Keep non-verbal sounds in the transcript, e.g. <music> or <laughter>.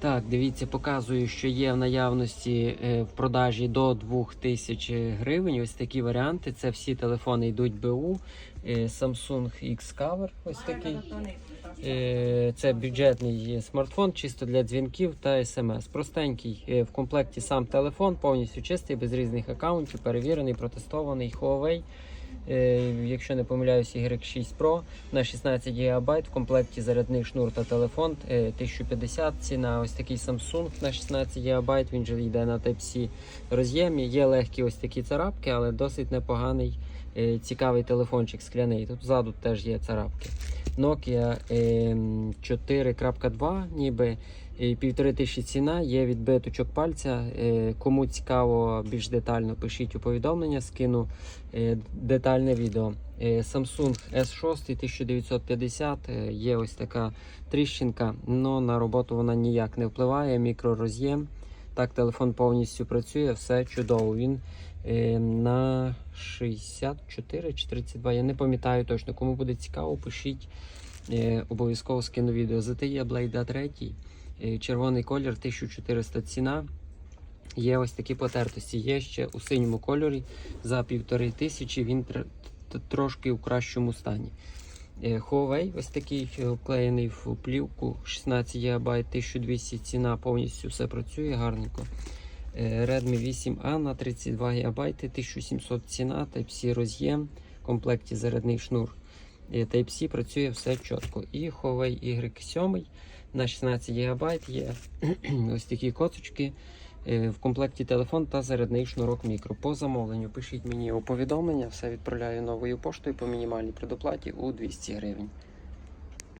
Так, дивіться, показую, що є в наявності е, в продажі до 2000 гривень. Ось такі варіанти. Це всі телефони йдуть БУ. Е, Samsung X-Cover, ось такий. Е, Це бюджетний смартфон, чисто для дзвінків та смс. Простенький в комплекті сам телефон, повністю чистий, без різних аккаунтів, перевірений, протестований Huawei. Е, Якщо не помиляюсь, Y6 Pro на 16 ГБ в комплекті зарядний шнур та телефон е, 1050 ціна. Ось такий Samsung на 16 ГБ, він же йде на Type-C роз'ємі. Є легкі ось такі царапки, але досить непоганий е, цікавий телефончик скляний. Тут ззаду теж є царапки. Nokia е, 4.2, ніби е, півтори тисячі ціна, є відбиточок пальця. Е, Кому цікаво більш детально, пишіть у повідомлення, скину е, детальне відео. Е, Samsung S6 1950, е, є ось така тріщинка, але на роботу вона ніяк не впливає. Мікророз'єм. Так, телефон повністю працює, все чудово. Він е, на 64 чи 32. Я не пам'ятаю точно. Кому буде цікаво, пишіть. Е, обов'язково скину відео. ZTE Blade 3. Е, червоний колір 1400 ціна. Є ось такі потертості. Є ще у синьому кольорі за півтори тисячі. Він тр- трошки у кращому стані. Е, Huawei ось такий е, вклеєний в плівку 16 ГБ, 1200 ціна, повністю все працює гарненько. Е, Redmi 8A на 32 ГБ, 1700 ціна, Type-C роз'єм, в комплекті зарядний шнур. Type-C працює все чітко. І Huawei Y7 на 16 ГБ є <clears throat> ось такі коцочки. Е, В комплекті телефон та зарядний шнурок мікро. По замовленню пишіть мені у повідомлення, все відправляю новою поштою по мінімальній предоплаті у 200 гривень.